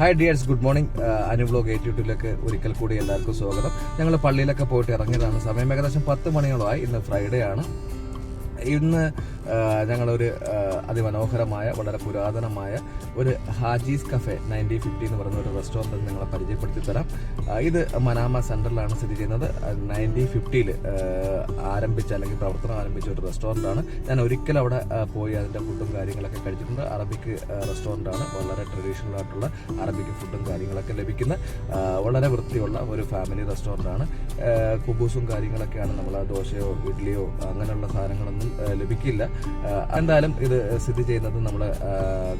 Hi dears good morning Anu blog eight യൂട്യൂബിലേക്ക് ഒരിക്കൽ കൂടി എല്ലാവർക്കും സ്വാഗതം. ഞങ്ങൾ പള്ളിയിലൊക്കെ പോയിട്ട് ഇറങ്ങിയതാണ്. സമയം ഏകദേശം പത്ത് മണിയോളമായി. ഇന്ന് ഫ്രൈഡേ ആണ്. ഇന്ന് ഞങ്ങളൊരു അതിമനോഹരമായ വളരെ പുരാതനമായ ഒരു ഹാജീസ് കഫേ നയന്റീൻ ഫിഫ്റ്റി എന്ന് പറയുന്ന ഒരു റെസ്റ്റോറന്റ് നിങ്ങളെ പരിചയപ്പെടുത്തി തരാം ഇത് മനാമ സെന്ററിലാണ് സ്ഥിതി ചെയ്യുന്നത്. നയന്റീൻ ഫിഫ്റ്റിയിൽ ആരംഭിച്ച അല്ലെങ്കിൽ പ്രവർത്തനം ആരംഭിച്ച ഒരു റെസ്റ്റോറന്റാണ് ഞാൻ ഒരിക്കലും അവിടെ പോയി അതിന്റെ ഫുഡും കാര്യങ്ങളൊക്കെ കഴിച്ചിട്ടുണ്ട്. അറബിക്ക് റെസ്റ്റോറന്റാണ് വളരെ ട്രഡീഷണൽ ആയിട്ടുള്ള അറബിക്ക് ഫുഡും കാര്യങ്ങളൊക്കെ ലഭിക്കുന്ന വളരെ വൃത്തിയുള്ള ഒരു ഫാമിലി റെസ്റ്റോറന്റാണ് കുബൂസും കാര്യങ്ങളൊക്കെയാണ് നമ്മൾ ദോശയോ ഇഡ്ഡലിയോ അങ്ങനെയുള്ള സാധനങ്ങളൊന്നും ലഭിക്കില്ല. എന്തായാലും ഇത് സ്ഥിതി ചെയ്യുന്നത് നമ്മൾ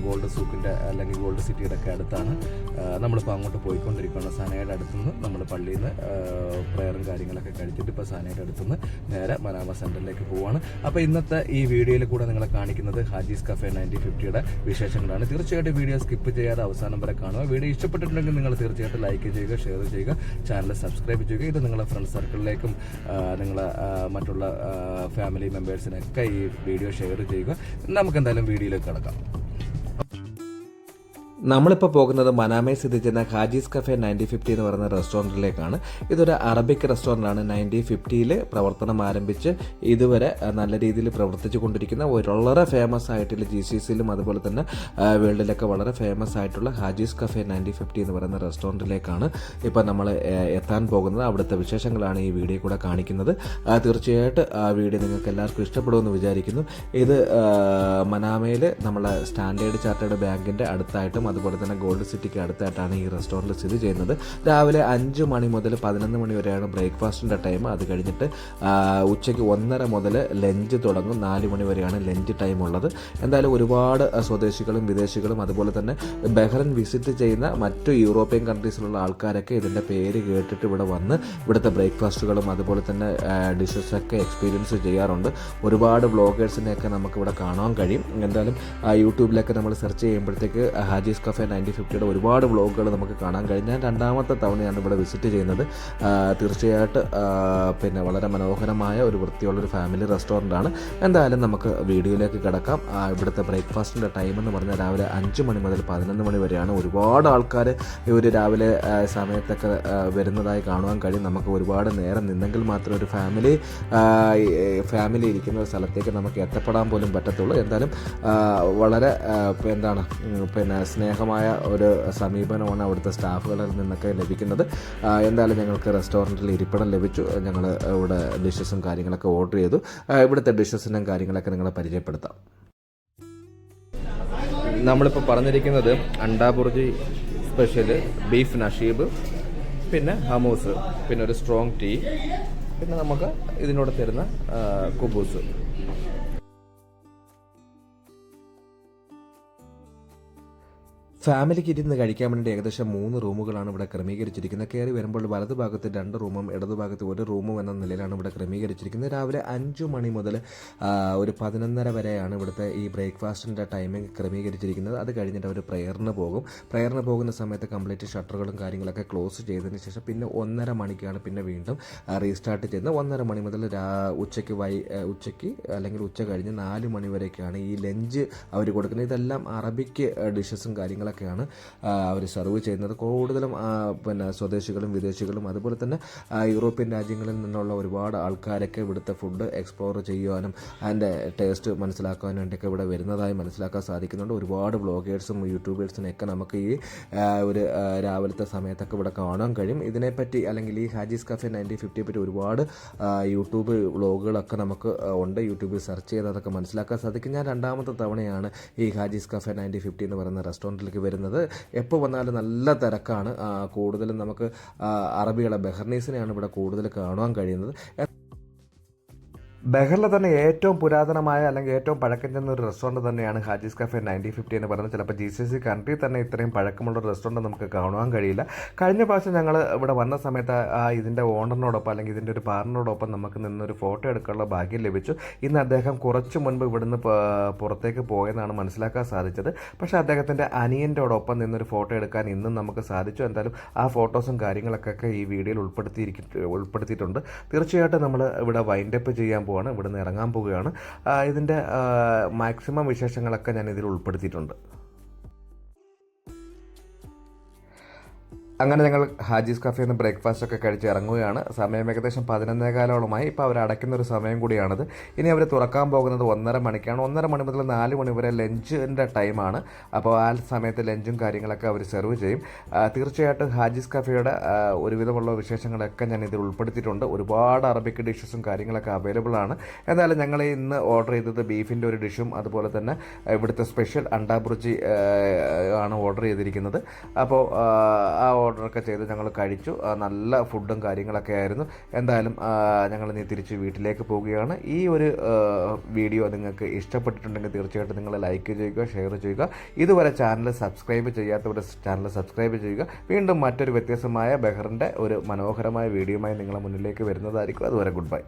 ഗോൾഡ് സൂക്കിന്റെ അല്ലെങ്കിൽ ഗോൾഡ് സിറ്റിയുടെ ഒക്കെ അടുത്താണ്. നമ്മളിപ്പോൾ അങ്ങോട്ട് പോയിക്കൊണ്ടിരിക്കുകയാണ്. സനയുടെ അടുത്തുനിന്ന് നമ്മൾ പള്ളിയിൽ നിന്ന് പ്രയറും കാര്യങ്ങളൊക്കെ കഴിച്ചിട്ട് ഇപ്പോൾ സനയുടെ അടുത്തുനിന്ന് നേരെ മനാമ സെന്ററിലേക്ക് പോവുകയാണ് അപ്പോൾ ഇന്നത്തെ ഈ വീഡിയോയിൽ കൂടെ നിങ്ങളെ കാണിക്കുന്നത് ഹാജീസ് കഫേ നയന്റീൻ ഫിഫ്റ്റിയുടെ വിശേഷങ്ങളാണ്. തീർച്ചയായിട്ടും വീഡിയോ സ്കിപ്പ് ചെയ്യാതെ അവസാനം വരെ കാണുക. വീഡിയോ ഇഷ്ടപ്പെട്ടിട്ടുണ്ടെങ്കിൽ നിങ്ങൾ തീർച്ചയായിട്ടും ലൈക്ക് ചെയ്യുക ഷെയർ ചെയ്യുക ചാനൽ സബ്സ്ക്രൈബ് ചെയ്യുക. ഇത് നിങ്ങളുടെ ഫ്രണ്ട് സർക്കിളിലേക്കും നിങ്ങളെ മറ്റുള്ള ഫാമിലി മെമ്പേഴ്സിനൊക്കെ ഈ വീഡിയോ ഷെയർ ചെയ്യുക. നമുക്ക് എന്തായാലും വീഡിയോയിലേക്ക് കിടക്കാം. നമ്മളിപ്പോൾ പോകുന്നത് മനാമയിൽ സ്ഥിതി ചെയ്യുന്ന ഹാജീസ് കഫേ നയന്റി ഫിഫ്റ്റി എന്ന് പറയുന്ന റെസ്റ്റോറന്റിലേക്കാണ് ഇതൊരു അറബിക് റെസ്റ്റോറന്റാണ് നയന്റി ഫിഫ്റ്റിയിൽ പ്രവർത്തനം ആരംഭിച്ച് ഇതുവരെ നല്ല രീതിയിൽ പ്രവർത്തിച്ചു കൊണ്ടിരിക്കുന്ന വളരെ ഫേമസ് ആയിട്ടുള്ള ജി സി സിയിലും അതുപോലെ തന്നെ വേൾഡിലൊക്കെ വളരെ ഫേമസ് ആയിട്ടുള്ള ഹാജീസ് കഫേ നയന്റി ഫിഫ്റ്റി എന്ന് പറയുന്ന റെസ്റ്റോറന്റിലേക്കാണ് ഇപ്പോൾ നമ്മൾ എത്താൻ പോകുന്നത്. അവിടുത്തെ വിശേഷങ്ങളാണ് ഈ വീഡിയോ കൂടെ കാണിക്കുന്നത്. തീർച്ചയായിട്ടും ആ വീഡിയോ നിങ്ങൾക്ക് എല്ലാവർക്കും ഇഷ്ടപ്പെടുമെന്ന് വിചാരിക്കുന്നു. ഇത് മനാമയിൽ നമ്മളെ സ്റ്റാൻഡേർഡ് ചാർട്ടേഡ് ബാങ്കിന്റെ അടുത്തായിട്ടും അതുപോലെ തന്നെ ഗോൾഡ് സിറ്റിക്ക് അടുത്തായിട്ടാണ് ഈ റെസ്റ്റോറന്റ് സ്ഥിതി ചെയ്യുന്നത്. രാവിലെ അഞ്ച് മണി മുതൽ പതിനൊന്ന് മണി വരെയാണ് ബ്രേക്ക്ഫാസ്റ്റിന്റെ ടൈം. അത് കഴിഞ്ഞിട്ട് ഉച്ചയ്ക്ക് ഒന്നര മുതൽ ലഞ്ച് തുടങ്ങും. നാല് മണി വരെയാണ് ലഞ്ച് ടൈം ഉള്ളത്. എന്തായാലും ഒരുപാട് സ്വദേശികളും വിദേശികളും അതുപോലെ തന്നെ ബഹ്റൻ വിസിറ്റ് ചെയ്യുന്ന മറ്റു യൂറോപ്യൻ കൺട്രീസിലുള്ള ആൾക്കാരൊക്കെ ഇതിന്റെ പേര് കേട്ടിട്ട് ഇവിടെ വന്ന് ഇവിടുത്തെ ബ്രേക്ക്ഫാസ്റ്റുകളും അതുപോലെ തന്നെ ഡിഷസൊക്കെ എക്സ്പീരിയൻസ് ചെയ്യാറുണ്ട്. ഒരുപാട് വ്ളോഗേഴ്സിനെയൊക്കെ നമുക്കിവിടെ കാണാൻ കഴിയും. എന്തായാലും യൂട്യൂബിലൊക്കെ നമ്മൾ സെർച്ച് ചെയ്യുമ്പോഴത്തേക്ക് ഹാജീസ് കഫേ നയന്റി ഫിഫ്റ്റിയുടെ ഒരുപാട് വ്ളോഗുകൾ നമുക്ക് കാണാൻ കഴിയും. ഞാൻ രണ്ടാമത്തെ തവണയാണ് ഇവിടെ വിസിറ്റ് ചെയ്യുന്നത്. തീർച്ചയായിട്ട് പിന്നെ വളരെ മനോഹരമായ ഒരു വൃത്തിയുള്ള ഒരു ഫാമിലി റെസ്റ്റോറന്റ് ആണ്. എന്തായാലും നമുക്ക് വീഡിയോയിലേക്ക് കിടക്കാം. ഇവിടുത്തെ ബ്രേക്ക്ഫാസ്റ്റിന്റെ ടൈം എന്ന് പറഞ്ഞാൽ രാവിലെ അഞ്ച് മണി മുതൽ പതിനൊന്ന് മണി വരെയാണ് ഒരുപാട് ആൾക്കാർ ഈ ഒരു രാവിലെ സമയത്തൊക്കെ വരുന്നതായി കാണുവാൻ കഴിയും. നമുക്ക് ഒരുപാട് നേരം നിന്നെങ്കിൽ മാത്രം ഒരു ഫാമിലി ഫാമിലി ഇരിക്കുന്ന ഒരു സ്ഥലത്തേക്ക് നമുക്ക് എത്തപ്പെടാൻ പോലും പറ്റത്തുള്ളൂ. എന്തായാലും വളരെ എന്താണ് പിന്നെ പിന്നെ സ്നേഹമായ ഒരു സമീപനമാണ് അവിടുത്തെ സ്റ്റാഫുകളിൽ നിന്നൊക്കെ ലഭിക്കുന്നത്. എന്തായാലും ഞങ്ങൾക്ക് റെസ്റ്റോറന്റിൽ ഇരിപ്പിടം ലഭിച്ചു. ഞങ്ങൾ ഇവിടെ ഡിഷസും കാര്യങ്ങളൊക്കെ ഓർഡർ ചെയ്തു. ഇവിടുത്തെ ഡിഷസിനും കാര്യങ്ങളൊക്കെ നിങ്ങളെ പരിചയപ്പെടുത്താം. നമ്മളിപ്പോൾ പറഞ്ഞിരിക്കുന്നത് അണ്ടാബുർജി സ്പെഷ്യൽ ബീഫ് നഷീബ് പിന്നെ ഹമൂസ് പിന്നെ ഒരു സ്ട്രോങ് ടീ പിന്നെ നമുക്ക് ഇതിനോട് തരുന്ന കുബൂസ് ഫാമിലിക്ക് ഇരുന്ന് കഴിക്കാൻ വേണ്ടി ഏകദേശം മൂന്ന് റൂമുകളാണ് ഇവിടെ ക്രമീകരിച്ചിരിക്കുന്നത്. കയറി വരുമ്പോൾ വലതു ഭാഗത്ത് രണ്ട് റൂമും ഇടതു ഭാഗത്ത് ഒരു റൂമും എന്ന നിലയിലാണ് ഇവിടെ ക്രമീകരിച്ചിരിക്കുന്നത്. രാവിലെ അഞ്ചു മണി മുതൽ ഒരു പതിനൊന്നര വരെയാണ് ഇവിടുത്തെ ഈ ബ്രേക്ക്ഫാസ്റ്റിന്റെ ടൈമിംഗ് ക്രമീകരിച്ചിരിക്കുന്നത്. അത് കഴിഞ്ഞിട്ട് അവർ പ്രയറിന് പോകും. പ്രയറിന് പോകുന്ന സമയത്ത് കംപ്ലീറ്റ് ഷട്ടറുകളും കാര്യങ്ങളൊക്കെ ക്ലോസ് ചെയ്തതിന് ശേഷം പിന്നെ ഒന്നര മണിക്കാണ് പിന്നെ വീണ്ടും റീസ്റ്റാർട്ട് ചെയ്യുന്നത്. ഒന്നര മണി മുതൽ ഉച്ചയ്ക്ക് വൈ ഉച്ചയ്ക്ക് അല്ലെങ്കിൽ ഉച്ച കഴിഞ്ഞ് നാല് മണി വരെയൊക്കെയാണ് ഈ ലഞ്ച് അവർ കൊടുക്കുന്നത്. ഇതെല്ലാം അറബിക്ക് ഡിഷസും കാര്യങ്ങളൊക്കെയാണ് അവർ സെർവ് ചെയ്യുന്നത്. കൂടുതലും പിന്നെ സ്വദേശികളും വിദേശികളും അതുപോലെ തന്നെ യൂറോപ്യൻ രാജ്യങ്ങളിൽ നിന്നുള്ള ഒരുപാട് ആൾക്കാരൊക്കെ ഇവിടുത്തെ ഫുഡ് എക്സ്പ്ലോർ ചെയ്യുവാനും അതിന്റെ ടേസ്റ്റ് മനസ്സിലാക്കാനും വേണ്ടിയൊക്കെ ഇവിടെ വരുന്നതായി മനസ്സിലാക്കാൻ സാധിക്കുന്നുണ്ട്. ഒരുപാട് വ്ളോഗേഴ്സും യൂട്യൂബേഴ്സിനെയൊക്കെ നമുക്ക് ഈ ഒരു രാവിലത്തെ സമയത്തൊക്കെ ഇവിടെ കാണാൻ കഴിയും. ഇതിനെപ്പറ്റി അല്ലെങ്കിൽ ഈ ഹാജീസ് കഫെ നയന്റീൻ ഫിഫ്റ്റിയെ പറ്റി ഒരുപാട് യൂട്യൂബ് വ്ളോഗുകളൊക്കെ നമുക്ക് ഉണ്ട്. യൂട്യൂബിൽ സെർച്ച് ചെയ്ത് അതൊക്കെ മനസ്സിലാക്കാൻ സാധിക്കും. ഞാൻ രണ്ടാമത്തെ തവണയാണ് ഈ ഹാജീസ് കഫേ നയന്റീൻ ഫിഫ്റ്റി എന്ന് പറയുന്ന റെസ്റ്റോറന്റിലേക്ക് വരുന്നത്. എപ്പോൾ വന്നാലും നല്ല തിരക്കാണ്. കൂടുതലും നമുക്ക് അറബികളെ ബെഹർനീസിനെയാണ് ഇവിടെ കൂടുതൽ കാണുവാൻ കഴിയുന്നത്. ബഹറിൽ തന്നെ ഏറ്റവും പുരാതനമായ അല്ലെങ്കിൽ ഏറ്റവും പഴക്കം ചെന്ന ഒരു റെസ്റ്റോറന്റ് തന്നെയാണ് ഹാജീസ് കഫെ നയന്റീൻ ഫിഫ്റ്റി എന്ന് പറയുന്നത്. ചിലപ്പോൾ ജി സി സി കൺട്രി തന്നെ ഇത്രയും പഴക്കമുള്ള ഒരു റെസ്റ്റോറന്റ് നമുക്ക് കാണുവാൻ കഴിയില്ല. കഴിഞ്ഞ പ്രാവശ്യം ഞങ്ങൾ ഇവിടെ വന്ന സമയത്ത് ആ ഇതിന്റെ ഓണറിനോടൊപ്പം അല്ലെങ്കിൽ ഇതിന്റെ ഒരു പാർട്ടിനോടൊപ്പം നമുക്ക് നിന്നൊരു ഫോട്ടോ എടുക്കാനുള്ള ഭാഗ്യം ലഭിച്ചു. ഇന്ന് അദ്ദേഹം കുറച്ച് മുൻപ് ഇവിടുന്ന് പുറത്തേക്ക് പോയെന്നാണ് മനസ്സിലാക്കാൻ സാധിച്ചത്. പക്ഷേ അദ്ദേഹത്തിന്റെ അനിയന്റോടൊപ്പം നിന്നൊരു ഫോട്ടോ എടുക്കാൻ ഇന്നും നമുക്ക് സാധിച്ചു. എന്തായാലും ആ ഫോട്ടോസും കാര്യങ്ങളൊക്കെ ഈ വീഡിയോയിൽ ഉൾപ്പെടുത്തിയിരിക്കും ഉൾപ്പെടുത്തിയിട്ടുണ്ട്. തീർച്ചയായിട്ടും നമ്മൾ ഇവിടെ വൈൻഡപ്പ് ചെയ്യാൻ പോവാണ് ഇവിടുന്ന് ഇറങ്ങാൻ പോവുകയാണ്. ഇതിന്റെ മാക്സിമം വിശേഷങ്ങളൊക്കെ ഞാൻ ഇതിൽ ഉൾപ്പെടുത്തിയിട്ടുണ്ട്. അങ്ങനെ ഞങ്ങൾ ഹാജീസ് കഫേ നിന്ന് ബ്രേക്ക്ഫാസ്റ്റ് ഒക്കെ കഴിച്ച് ഇറങ്ങുകയാണ്. സമയം ഏകദേശം പതിനൊന്നേകാലോളമായി. ഇപ്പോൾ അവർ അടയ്ക്കുന്ന ഒരു സമയം കൂടിയാണിത്. ഇനി അവർ തുറക്കാൻ പോകുന്നത് ഒന്നര മണിക്കാണ്. ഒന്നര മണി മുതൽ നാല് മണി വരെ ലഞ്ചിന്റെ ടൈമാണ് അപ്പോൾ ആ സമയത്ത് ലഞ്ചും കാര്യങ്ങളൊക്കെ അവർ സെർവ് ചെയ്യും. തീർച്ചയായിട്ടും ഹാജീസ് കഫേയുടെ ഒരുവിധമുള്ള വിശേഷങ്ങളൊക്കെ ഞാൻ ഇതിൽ ഉൾപ്പെടുത്തിയിട്ടുണ്ട്. ഒരുപാട് അറബിക് ഡിഷസും കാര്യങ്ങളൊക്കെ അവൈലബിൾ ആണ്. എന്തായാലും ഞങ്ങൾ ഇന്ന് ഓർഡർ ചെയ്തത് ബീഫിന്റെ ഒരു ഡിഷും അതുപോലെ തന്നെ ഇവിടുത്തെ സ്പെഷ്യൽ അണ്ടാബുർജി ആണ് ഓർഡർ ചെയ്തിരിക്കുന്നത്. അപ്പോൾ ആ ഓർഡറൊക്കെ ചെയ്ത് ഞങ്ങൾ കഴിച്ചു. നല്ല ഫുഡും കാര്യങ്ങളൊക്കെ ആയിരുന്നു. എന്തായാലും ഞങ്ങൾ നീ തിരിച്ച് വീട്ടിലേക്ക് പോവുകയാണ്. ഈ ഒരു വീഡിയോ നിങ്ങൾക്ക് ഇഷ്ടപ്പെട്ടിട്ടുണ്ടെങ്കിൽ തീർച്ചയായിട്ടും നിങ്ങൾ ലൈക്ക് ചെയ്യുക ഷെയർ ചെയ്യുക. ഇതുവരെ ചാനൽ സബ്സ്ക്രൈബ് ചെയ്യാത്തവരുടെ ചാനൽ സബ്സ്ക്രൈബ് ചെയ്യുക. വീണ്ടും മറ്റൊരു വ്യത്യസ്തമായ ബെഹറിന്റെ ഒരു മനോഹരമായ വീഡിയോയുമായി നിങ്ങളെ മുന്നിലേക്ക് വരുന്നതായിരിക്കും. അതുവരെ ഗുഡ് ബൈ.